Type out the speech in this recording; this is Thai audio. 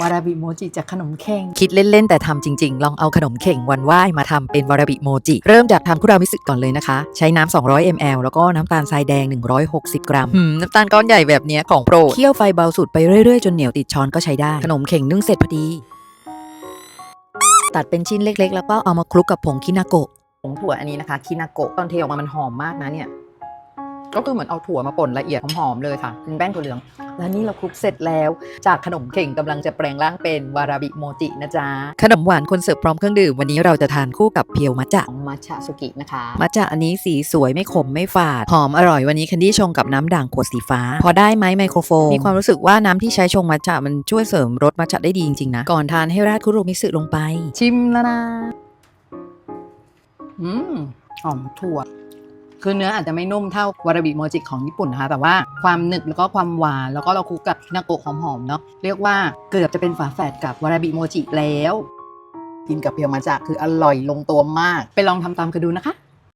วาราบิโมจิจากขนมเค้งคิดเล่น ๆ แต่ทำจริง ๆ ลองเอาขนมเข่งวันไหว้มาทำเป็นวาราบิโมจิ เริ่มจากทำคุรามิสึก่อนเลยนะคะ ใช้น้ำ200 ml แล้วก็น้ำตาลทรายแดง 160 กรัมหืมน้ำตาลก้อนใหญ่แบบเนี้ยของโปรดเคี่ยวไฟเบาสุดไปเรื่อย ๆ จนเหนียวติดช้อนก็ใช้ได้ ขนมเข่งนึ่งเสร็จพอดี ตัดเป็นชิ้นเล็ก ๆ แล้วก็เอามาคลุกกับผงคินาโกะผงถั่วอันนี้นะคะคินาโกะตอนเทออกมามันหอมมากนะเนี่ย ก็คือเหมือนเอาถั่วมาป่นละเอียดหอมๆเลยค่ะเป็นแป้งถั่วเหลือง แล้วนี่เราคลุกเสร็จแล้ว จากขนมเข่งกำลังจะแปลงร่างเป็นวาราบิโมจินะจ๊ะขนมหวานคนเสิร์ฟพร้อมเครื่องดื่มวันนี้เราจะทานคู่กับเพียวมัจจะของมัชชาสุกินะคะ มัจจะอันนี้สีสวยไม่ขมไม่ฝาดหอมอร่อยวันนี้แคนดี้ชงกับน้ำด่างขวดสีฟ้า พอได้ไหมไมโครโฟนมีความรู้สึกว่าน้ำที่ใช้ชงมัจจะมันช่วยเสริมรสมัจจะได้ดีจริงๆนะก่อนทานให้ราดคุโรมิสึลงไป ชิมแล้วนะอืมหอมถั่ว คือเนื้ออาจจะไม่นุ่มเท่าวาราบิโมจิของญี่ปุ่นนะคะ แต่ว่าความหนึบแล้วก็ความหวานแล้วก็เราคลุกกับฮินาโกะหอมๆเนาะเรียกว่าเกือบจะเป็นฝาแฝดกับวาราบิโมจิแล้ว กินกับเพียวมาจากคืออร่อยลงตัวมาก ไปลองทำตามกันดูนะคะ